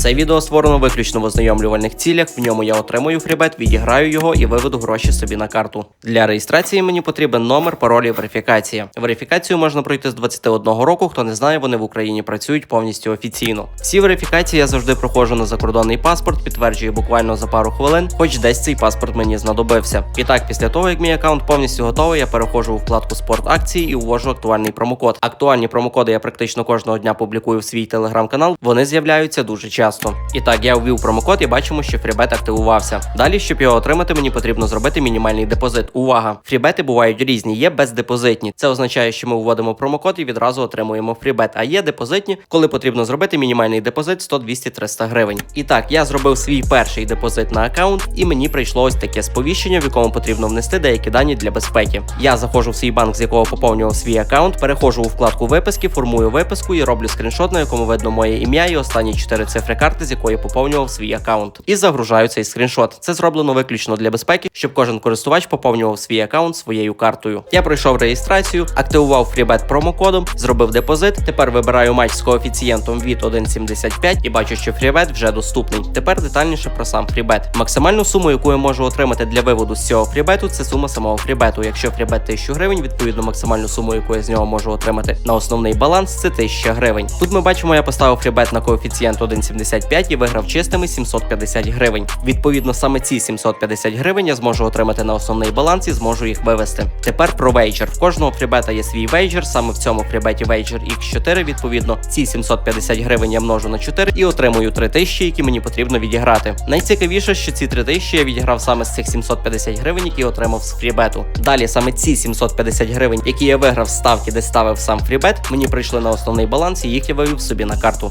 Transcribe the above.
Це відео створено виключно в ознайомлювальних цілях. В ньому я отримую фрібет, відіграю його і виведу гроші собі на карту. Для реєстрації мені потрібен номер, пароль і верифікація. Верифікацію можна пройти з 21 року. Хто не знає, вони в Україні працюють повністю офіційно. Всі верифікації я завжди проходжу на закордонний паспорт, підтверджую буквально за пару хвилин, хоч десь цей паспорт мені знадобився. І так, після того як мій аккаунт повністю готовий, я переходжу у вкладку спорт акції і ввожу актуальний промокод. Актуальні промокоди я практично кожного дня публікую в свій телеграм-канал. Вони з'являються дуже часто. І так, я ввів промокод і бачимо, що фрібет активувався. Далі, щоб його отримати, мені потрібно зробити мінімальний депозит. Увага! Фрібети бувають різні, є бездепозитні. Це означає, що ми вводимо промокод і відразу отримуємо фрібет. А є депозитні, коли потрібно зробити мінімальний депозит 100, 200, 300 гривень. І так, я зробив свій перший депозит на аккаунт, і мені прийшло ось таке сповіщення, в якому потрібно внести деякі дані для безпеки. Я заходжу в свій банк, з якого поповнював свій аккаунт, переходжу у вкладку виписки, формую виписку і роблю скріншот, на якому видно моє ім'я і останні чотири цифри карти, з якої поповнював свій аккаунт. І загружаю цей скріншот. Це зроблено виключно для безпеки, щоб кожен користувач поповнював свій аккаунт своєю картою. Я пройшов реєстрацію, активував фрібет промокодом, зробив депозит. Тепер вибираю матч з коефіцієнтом від 1,75 і бачу, що фрібет вже доступний. Тепер детальніше про сам фрібет. Максимальну суму, яку я можу отримати для виводу з цього фрібету, це сума самого фрібету. Якщо фрібет 1000 гривень, відповідно максимальну суму, яку я з нього можу отримати на основний баланс, це 1000 гривень. Тут ми бачимо, я поставив фрібет на коефіцієнт 1,75 і виграв чистими 750 гривень. Відповідно, саме ці 750 гривень я зможу отримати на основний баланс і зможу їх вивести. Тепер про вейджер. В кожного фрібета є свій вейджер. Саме в цьому фрібеті вейджер X4. Відповідно, ці 750 гривень я множу на 4 і отримую 3000, які мені потрібно відіграти. Найцікавіше, що ці 3000 я відіграв саме з цих 750 гривень, які отримав з фрібету. Далі саме ці 750 гривень, які я виграв з ставки, де ставив сам фрібет, мені прийшли на основний баланс, і їх я вивів собі на карту.